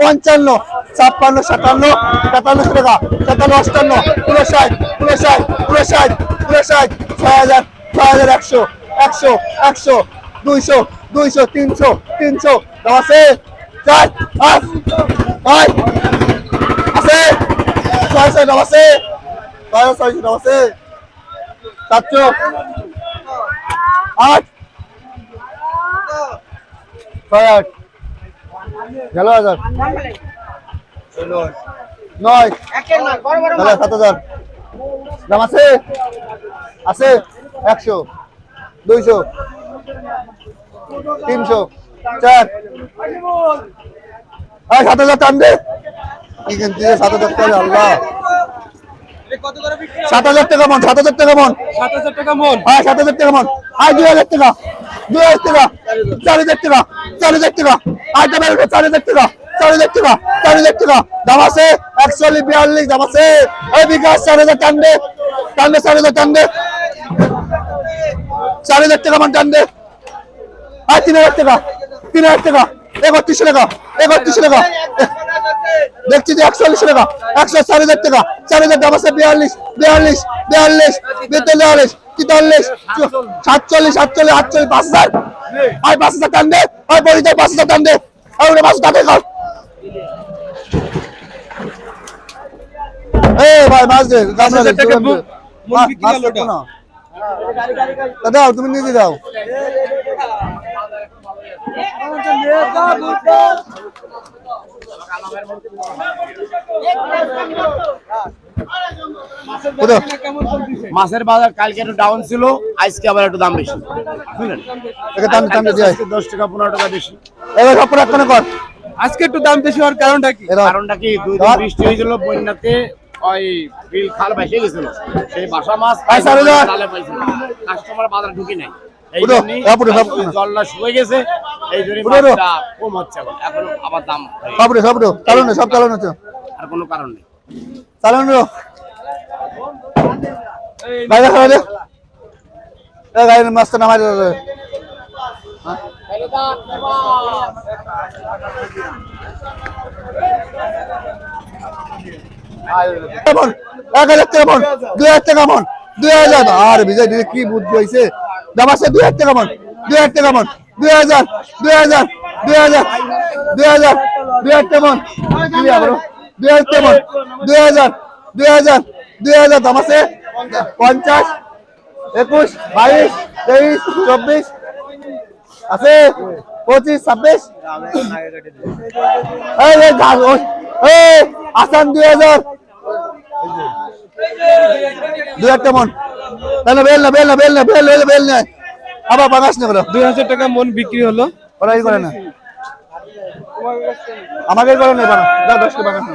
পঞ্চান্ন, ছাপ্পান্ন, সাতান্ন সাতান্ন টাকা সাতান্ন, অষ্টান্ন, উনষাট উনষাট উনষাট উনষাট, ছয় হাজার ছয় হাজার একশো একশো একশো, দুইশো দুইশো, তিনশো তিনশো। আছে? চার পাঁচ ছয় আছে? ছয় ছয় দাম আছে? ছয় ছয়শো দাম আছে? সাতশো আট। ছয় আট। গেল হাজার। নয়। তাহলে সাত হাজার। দাম আছে? আছে। একশো দুইশো তিনশো চার। আয় সাত হাজার টান দে। সাত হাজার টাকা আল্লাহ সাত হাজার টাকা মন সাত হাজার টাকা মন। সাত হাজার টাকা মন। হ্যাঁ সাত হাজার টাকা মন। আয় দুই হাজার টাকা দুই হাজার টাকা। চার হাজার টাকা চার হাজার টাকা আয়টা বেরোবে চার হাজার টাকা চার হাজার টাকা চার হাজার টাকা দাম আছে একচল্লিশ, বিয়াল্লিশ, দাম আছে। ওই বিকাশ চার হাজার টান দে চার হাজার টান দে। চার হাজার টাকা মান টান দে। আয়, তিন হাজার টাকা, তিন হাজার টাকা। একত্রিশশো টাকা একত্রিশশো টাকা দেখছি যে একচল্লিশ টাকা একশো চার হাজার টাকা। চার হাজার দাম আছে বিয়াল্লিশ বিয়াল্লিশ বিয়াল্লিশ বিয়াল্লিশ তেতাল্লিশ সাতচল্লিশ সাতচল্লিশ, আটচল্লিশ, পাঁচ হাজার। আয় পাঁচ হাজার টান দে আয় যাই পাঁচ হাজার টান দে আয় ওটা পাঁচ টাকা কর এ ভাই মাছ দে গাছ হাজার টাকা না। দাও তুমি নিজে দাও। মাছের বাজার কালকে একটু ডাউন ছিল আজকে আবার একটু দাম বেশি। বুঝলেন? দশ টাকা পনেরো টাকা বেশি। এবার সব করে কর। আজকে একটু দাম বেশি হওয়ার কারণটা কি? কারণটা কি? দুই দিন বৃষ্টি হয়েছিল বন্যাতে ওই বিল খাল ভেসে গেছিল। সেই বাসা মাছ পাইছিল কাস্টমার বাজার ঢুকি নাই। এই। জলটা শুয়ে গেছে এই জন্য উঠো, উঠো। মাছটা কম হচ্ছে এখন এখন আবার দাম সব রে সব রে চালানো সব চালানো আর কোনো কারণ নেই। চালানো। গাড়ির মাছটা নামাই এক হাজার টাকা দুই হাজার টাকা মন দুই হাজার। আর, বিজয় দিদি কি বুদ্ধি হয়েছে দাম আছে দুই হাজার টাকা মন দুই হাজার টাকা মন দুই হাজার দুই হাজার দুই হাজার দুই হাজার দুই হাজার টাকা মন দুই হাজার টাকা মন দুই হাজার দুই হাজার দুই হাজার দাম আছে পঞ্চাশ একুশ বাইশ তেইশ চব্বিশ আছে পঁচিশ ছাব্বিশ। এই এই এই আসান দুই হাজার। দুই হাজার কেমন? তাহলে বেল না বেল না বেল না বেল বেল বেল না। আবার বাগাস না করো দুই হাজার টাকা মন বিক্রি হলো। ওরা ই করে না। আমাকে করে না বানা যাও দশ কে বাগাস না।